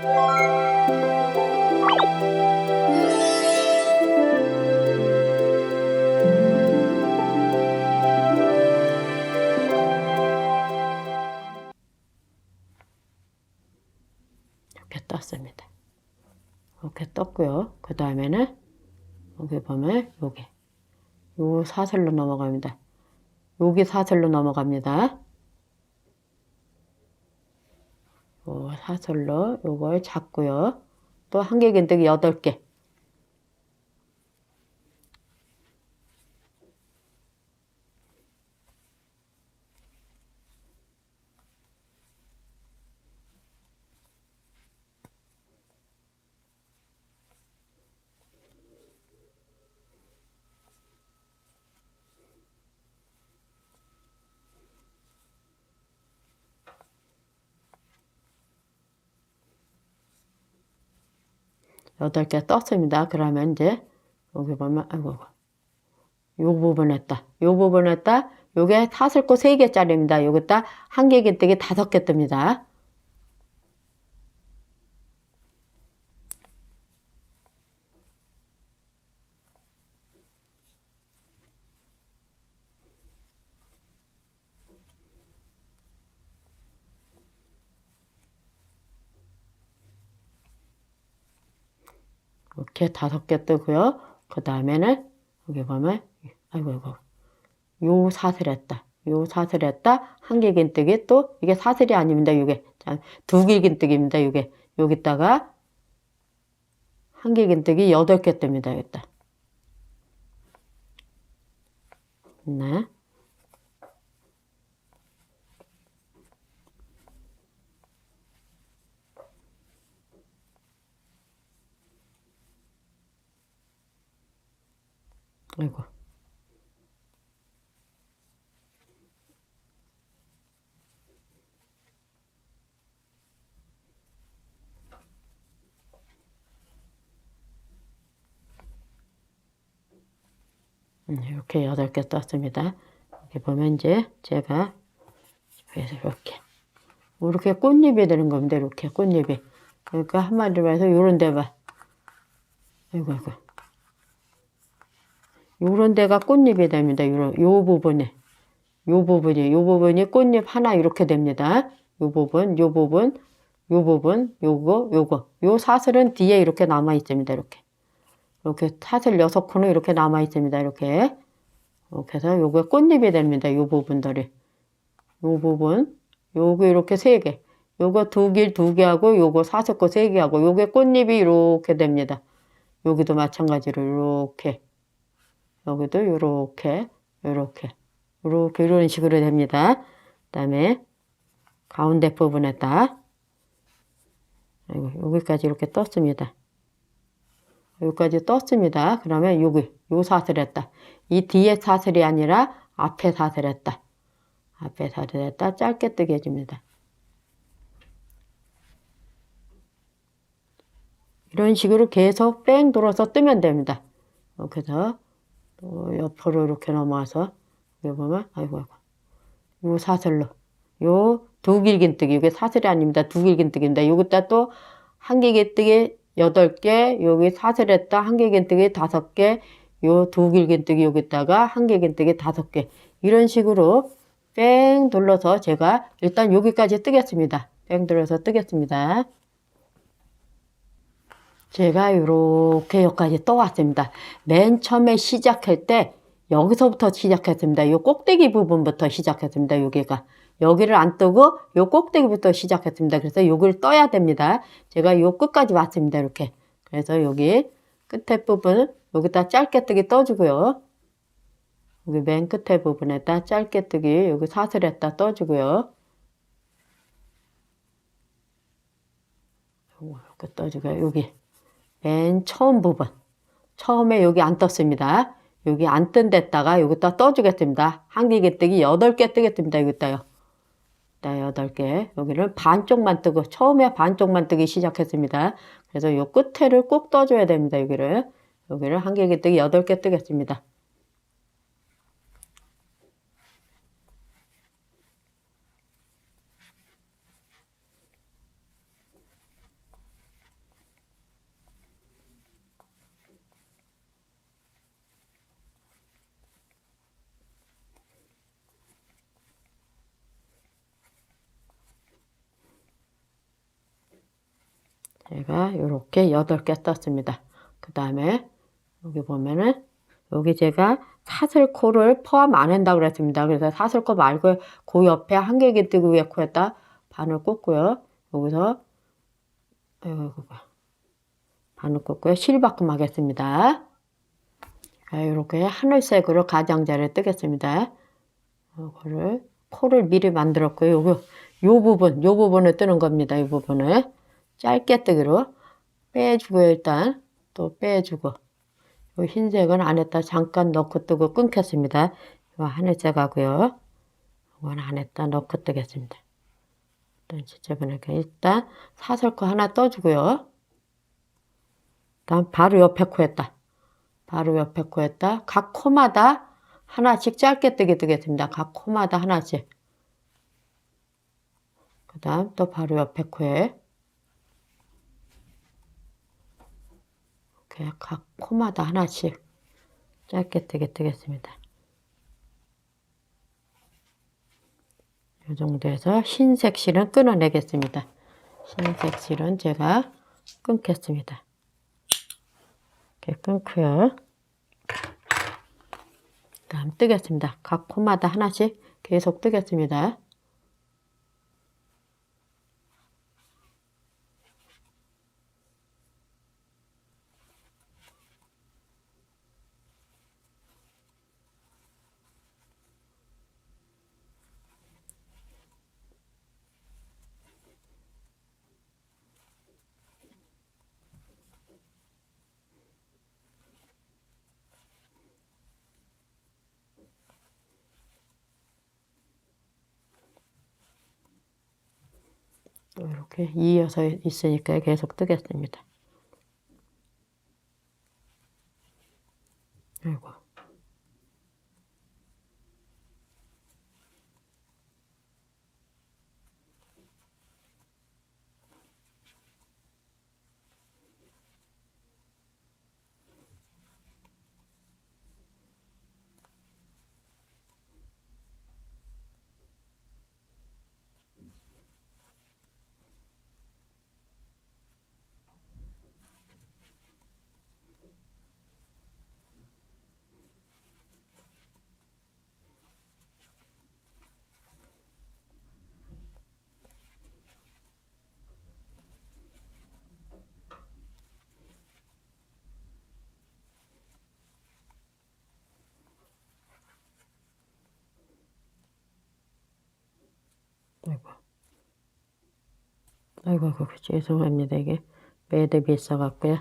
이렇게 떴습니다. 이렇게 떴고요. 그 다음에는 여기 보면 여기 요 사슬로 넘어갑니다. 여기 사슬로 넘어갑니다. 요 사슬로 요걸 잡고요. 또 한개긴뜨기 8개. 여덟 개 떴습니다. 그러면 이제 여기 보면 아이고 요 부분 했다. 요 부분 했다. 요게 사슬코 세 개짜리입니다. 여기다 한개 긴뜨기 다섯 개 뜹니다. 이렇게 다섯 개 뜨고요. 그 다음에는 여기 보면 아이고 아이고 요 사슬했다. 요 사슬했다. 한개 긴뜨기 또 이게 사슬이 아닙니다. 이게 두개 긴뜨기입니다. 이게 여기다가 한개 긴뜨기 여덟 개 뜹니다. 여기다. 네. 아이고. 음, 이렇게 여덟 개 떴습니다. 이렇게 보면 이제 제가 그래서 이렇게 이렇게 꽃잎이 되는 겁니다. 이렇게 꽃잎이. 그러니까 한마디로 해서 요런 데가 아이고 아이고 요런 데가 꽃잎이 됩니다. 요런 요 부분에 요 부분이 요 부분이 꽃잎 하나 이렇게 됩니다. 요 부분 요 부분 요 부분 요거 요거 요 사슬은 뒤에 이렇게 남아 있습니다. 이렇게 이렇게 사슬 여섯 코는 이렇게 남아 있습니다. 이렇게 이렇게 해서 요게 꽃잎이 됩니다. 요 부분들이 요 부분 요거 이렇게 세 개. 요거 두 길 두 개 하고 요거 사슬코 세개 하고 요게 꽃잎이 이렇게 됩니다. 여기도 마찬가지로 이렇게 여기도 요렇게 요렇게 요렇게 이런 식으로 됩니다. 그 다음에 가운데 부분에다 여기까지 이렇게 떴습니다. 여기까지 떴습니다. 그러면 여기 요 사슬했다. 이 뒤에 사슬이 아니라 앞에 사슬했다. 앞에 사슬했다. 짧게 뜨게 해줍니다. 이런 식으로 계속 뺑 돌아서 뜨면 됩니다. 이렇게 해서 또 옆으로 이렇게 넘어와서 여기 보면 아이고 아이고 요 사슬로 요 두 길긴뜨기 이게 사슬이 아닙니다. 두 길긴뜨기입니다. 여기다 또 한 길긴뜨기 여덟 개 여기 사슬했다 한 길긴뜨기 다섯 개 요 두 길긴뜨기 여기다가 한 길긴뜨기 다섯 개 이런 식으로 뺑 돌려서 제가 일단 여기까지 뜨겠습니다. 뺑 돌려서 뜨겠습니다. 제가 이렇게 여기까지 떠왔습니다. 맨 처음에 시작할 때 여기서부터 시작했습니다. 요 꼭대기 부분부터 시작했습니다. 여기가 여기를 안 뜨고 요 꼭대기부터 시작했습니다. 그래서 여기를 떠야 됩니다. 제가 요 끝까지 왔습니다. 이렇게 그래서 여기 끝에 부분 여기다 짧게 뜨기 떠주고요. 여기 맨 끝에 부분에다 짧게 뜨기 여기 사슬에다 떠주고요. 이렇게 떠주고요. 여기 맨 처음 부분. 처음에 여기 안 떴습니다. 여기 안 뜬 데다가 여기다 떠주겠습니다. 한개 뜨기 여덟 개 뜨겠습니다. 여기다요. 네, 여덟 개. 여기를 반쪽만 뜨고, 처음에 반쪽만 뜨기 시작했습니다. 그래서 요 끝에를 꼭 떠줘야 됩니다. 여기를. 여기를 한개 뜨기 여덟 개 뜨겠습니다. 제가 이렇게 여덟 개 떴습니다. 그 다음에 여기 보면은 여기 제가 사슬코를 포함 안 한다고 그랬습니다. 그래서 사슬코 말고 그 옆에 한 개기 뜨고 위에 코에다 바늘 꽂고요. 여기서 아이고, 바늘 꽂고요. 실바꿈 하겠습니다. 이렇게 하늘색으로 가장자를 뜨겠습니다. 이거를 코를 미리 만들었고요. 요거 요 부분, 요 부분을 뜨는 겁니다. 이 부분을 짧게 뜨기로 빼주고 일단 또 빼주고 요 흰색은 안에다 잠깐 넣고 뜨고 끊겠습니다. 요 하늘색 하고요. 이건 안에다 넣고 뜨겠습니다. 일단 지저분하게 일단 사슬코 하나 떠주고요. 다음 바로 옆에 코에다 바로 옆에 코에다 각 코마다 하나씩 짧게 뜨게 뜨겠습니다. 각 코마다 하나씩. 그 다음 또 바로 옆에 코에 이렇게 각 코마다 하나씩 짧게 뜨게 뜨겠습니다. 이 정도에서 흰색 실은 끊어내겠습니다. 흰색 실은 제가 끊겠습니다. 이렇게 끊고요. 다음 뜨겠습니다. 각 코마다 하나씩 계속 뜨겠습니다. 또 이렇게 이어서 있으니까 계속 뜨겠습니다. 아이고. 아이고. 아이고, 아이고, 죄송합니다. 이게 매듭이 있어갖고요.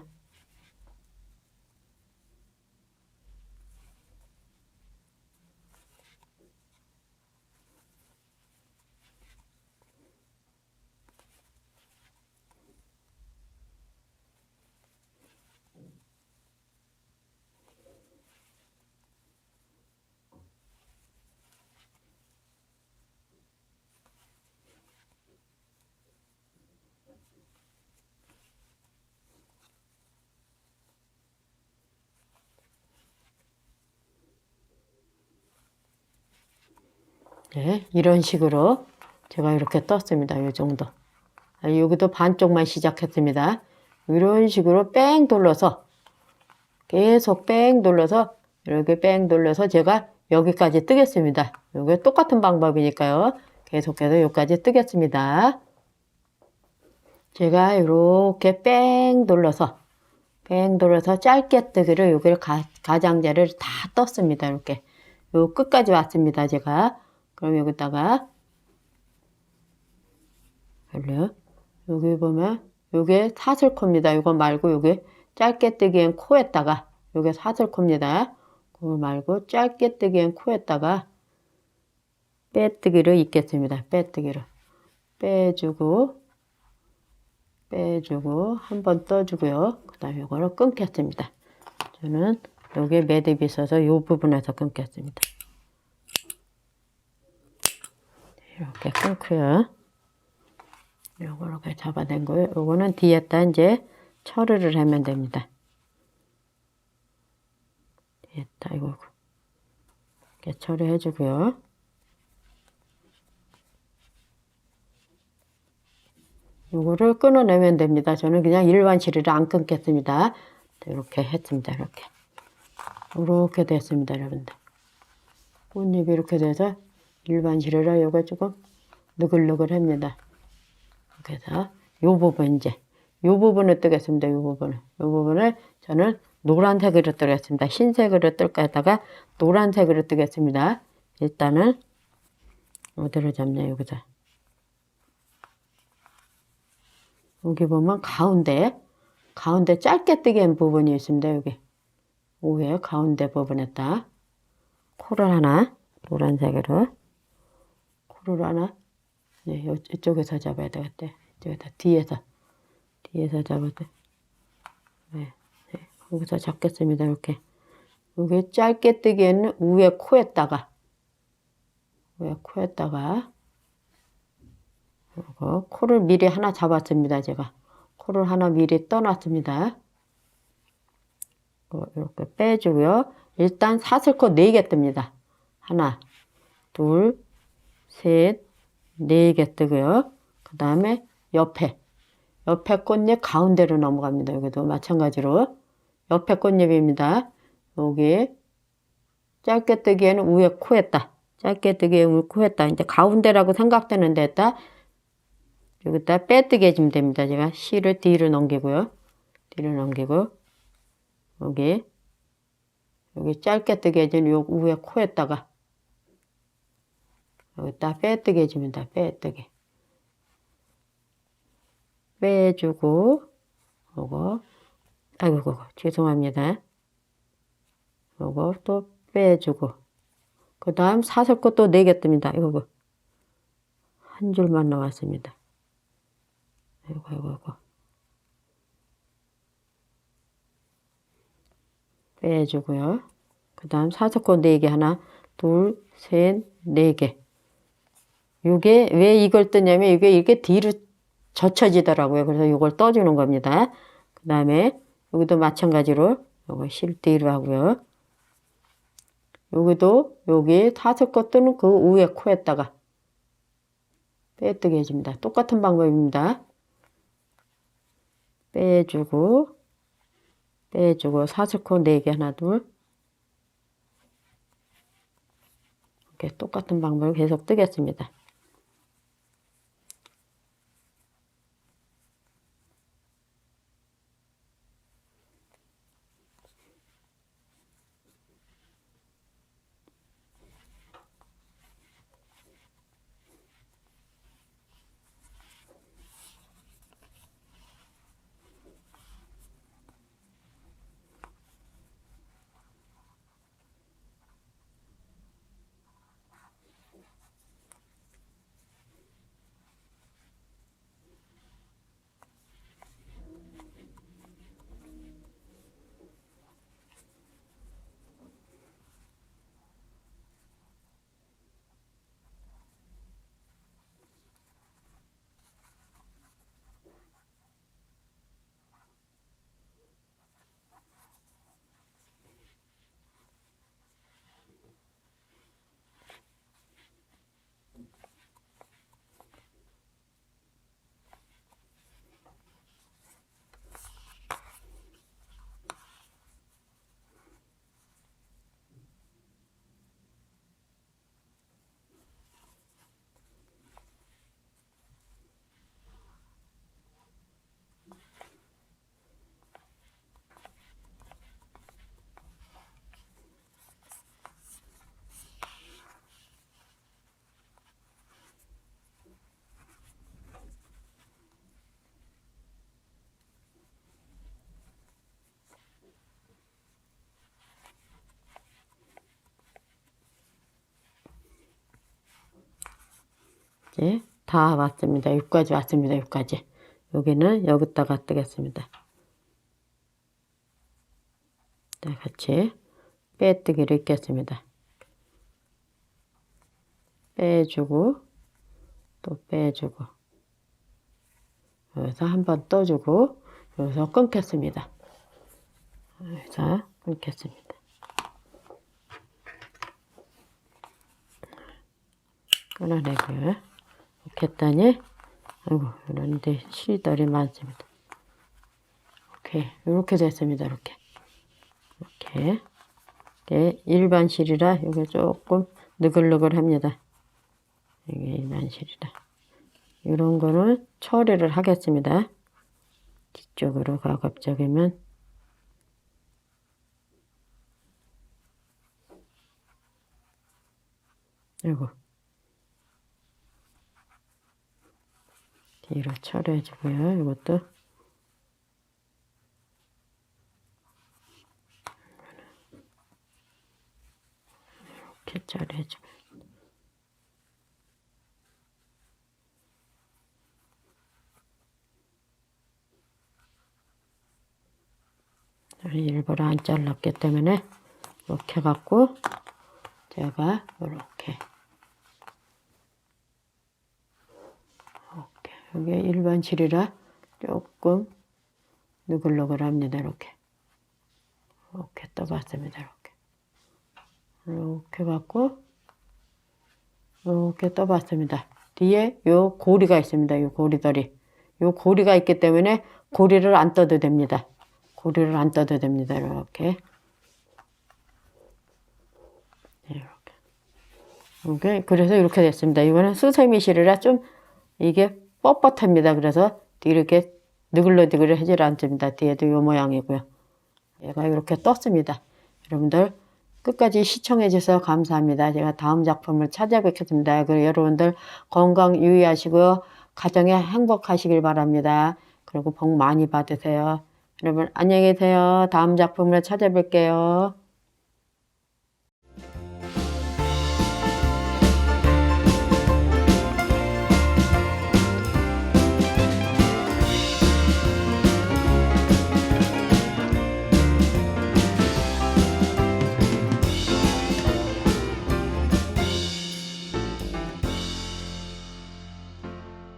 네, 이런 식으로 제가 이렇게 떴습니다. 이 정도. 아, 여기도 반쪽만 시작했습니다. 이런 식으로 뺑 돌려서 계속 뺑 돌려서 이렇게 뺑 돌려서 제가 여기까지 뜨겠습니다. 이게 똑같은 방법이니까요. 계속해서 여기까지 뜨겠습니다. 제가 이렇게 뺑 돌려서 뺑 돌려서 짧게 뜨기를 여기를 가, 가장자를 다 떴습니다. 이렇게 요 끝까지 왔습니다. 제가 그럼 여기다가 별로 여기 보면 요게 사슬코입니다. 이거 말고 요게 짧게 뜨기엔 코에다가 요게 사슬코입니다. 그거 말고 짧게 뜨기엔 코에다가 빼뜨기를 입겠습니다. 빼뜨기를 빼주고 빼주고 한 번 떠주고요. 그 다음에 이거를 끊겠습니다. 저는 여기에 매듭이 있어서 이 부분에서 끊겠습니다. 이렇게 끊고요. 요거 이렇게 잡아낸 거예요. 요거는 뒤에다 이제 처리를 하면 됩니다. 뒤에다 이거 이렇게 처리해 주고요. 요거를 끊어내면 됩니다. 저는 그냥 일반 실을 안 끊겠습니다. 이렇게 했습니다. 이렇게. 이렇게 됐습니다. 여러분들. 꽃잎이 이렇게 돼서 일반 실이라 요거 조금 느글느글합니다. 그래서 요 부분 이제 요 부분을 뜨겠습니다. 요 부분을. 요 부분을 저는 노란색으로 뜨겠습니다. 흰색으로 뜰 거다가 노란색으로 뜨겠습니다. 일단은 어디로 잡냐 여기서 여기 보면 가운데 가운데 짧게 뜨게 한 부분이 있습니다. 여기 위에 가운데 부분에다 코를 하나 노란색으로 코를 하나 네, 요- 이쪽에서 잡아야 되겠대. 이쪽에서 뒤에서 뒤에서 잡아도 네, 네, 여기서 잡겠습니다. 이렇게 여기 짧게 뜨기에는 위에 코에다가 위에 코에다가 그리고 코를 미리 하나 잡았습니다. 제가 코를 하나 미리 떠놨습니다. 어, 이렇게 빼주고요. 일단 사슬코 4개 뜹니다. 하나, 둘, 셋, 네 개 뜨고요. 그 다음에 옆에, 옆에 꽃잎 가운데로 넘어갑니다. 여기도 마찬가지로. 옆에 꽃잎입니다. 여기 짧게 뜨기에는 위에 코에다. 짧게 뜨기에는 코에다. 이제 가운데라고 생각되는 데다 여기다 빼뜨기 해주면 됩니다. 제가 실을 뒤로 넘기고요. 뒤로 넘기고 여기 여기 짧게 뜨게 해준 요 위에 코에다가 여기다 빼뜨기 해주면 다 빼뜨기 빼주고 요거 아이고 요거 죄송합니다. 요거 또 빼주고 그 다음 사슬코 또 4개 뜹니다. 이거 한 줄만 나왔습니다. 아이고 아이고 아이고 빼주고요. 그 다음 사슬코 4개 하나 둘, 셋, 네 개. 요게 왜 이걸 뜨냐면 이게 이게 뒤로 젖혀지더라고요. 그래서 이걸 떠주는 겁니다. 그 다음에 여기도 마찬가지로 요거 실 뒤로 하고요. 여기도 여기 다섯 거 뜨는 그 위에 코에다가 빼뜨게 해줍니다. 똑같은 방법입니다. 빼주고 빼주고 사슬코 4개 하나 둘 이렇게 똑같은 방법을 계속 뜨겠습니다. 이제 다 왔습니다. 여기까지 왔습니다. 여기까지. 여기는 여기다가 뜨겠습니다. 자, 같이 빼뜨기를 읽겠습니다. 빼주고 또 빼주고 여기서 한번 떠주고 여기서 끊겠습니다. 여기서 끊겠습니다. 끊어내고요. 이렇게 했더니 아이고, 이런데 실들이 많습니다. 오케이. 이렇게 됐습니다. 이렇게. 이렇게. 이게 일반 실이라 이게 조금 느글느글합니다. 이게 일반 실이라. 이런 거는 처리를 하겠습니다. 뒤쪽으로 가급적이면 이거 뒤로 처리해주고요. 이것도 이렇게 처리해주고 일부러 안 잘랐기 때문에 이렇게 갖고 제가 이렇게 이렇게 이게 일반 실이라 조금 느글느글합니다 이렇게. 이렇게 떠봤습니다 이렇게. 이렇게 갖고 이렇게 떠봤습니다. 뒤에 요 고리가 있습니다 요 고리들이. 요 고리가 있기 때문에 고리를 안 떠도 됩니다. 고리를 안 떠도 됩니다 이렇게. 이렇게. 이게. 그래서 이렇게 됐습니다. 이거는 수세미 실이라 좀 이게 뻣뻣합니다. 그래서 이렇게 느글느글해질 않습니다. 뒤에도 요 모양이고요. 얘가 이렇게 떴습니다. 여러분들 끝까지 시청해 주셔서 감사합니다. 제가 다음 작품을 찾아뵙겠습니다. 그리고 여러분들 건강 유의하시고 가정에 행복하시길 바랍니다. 그리고 복 많이 받으세요. 여러분 안녕히 계세요. 다음 작품으로 찾아뵐게요.